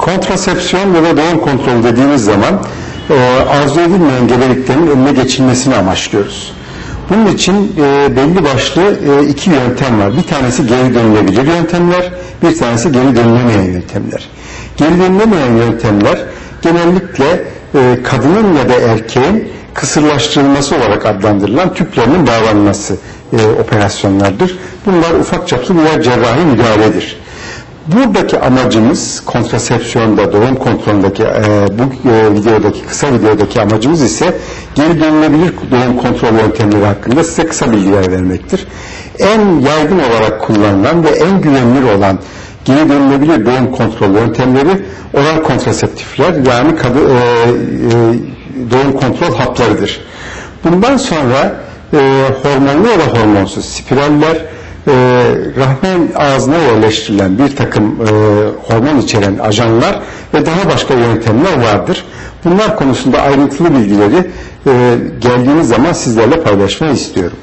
Kontrasepsiyon ya da doğum kontrolü dediğimiz zaman e, arzu edilmeyen gebeliklerin önüne geçilmesini amaçlıyoruz. Bunun için e, belli başlı e, iki yöntem var. Bir tanesi geri dönülebilir yöntemler, bir tanesi geri dönülemeyen yöntemler. Geri dönülemeyen yöntemler genellikle e, kadının ya da erkeğin kısırlaştırılması olarak adlandırılan tüplerinin bağlanması e, operasyonlardır. Bunlar ufak çaplı birer cerrahi müdahaledir. Buradaki amacımız kontrasepsiyonda, doğum kontrolündeki e, bu e, videodaki, kısa videodaki amacımız ise geri dönülebilir doğum kontrol yöntemleri hakkında size kısa bilgiler vermektir. En yaygın olarak kullanılan ve en güvenilir olan geri dönülebilir doğum kontrol yöntemleri oral kontraseptifler yani kadı, e, e, doğum kontrol haplarıdır. Bundan sonra e, hormonlu ya da hormonsuz spiraller, e, rahmin ağzına yerleştirilen bir takım e, hormon içeren ajanlar ve daha başka yöntemler vardır. Bunlar konusunda ayrıntılı bilgileri e, geldiğiniz zaman sizlerle paylaşmayı istiyorum.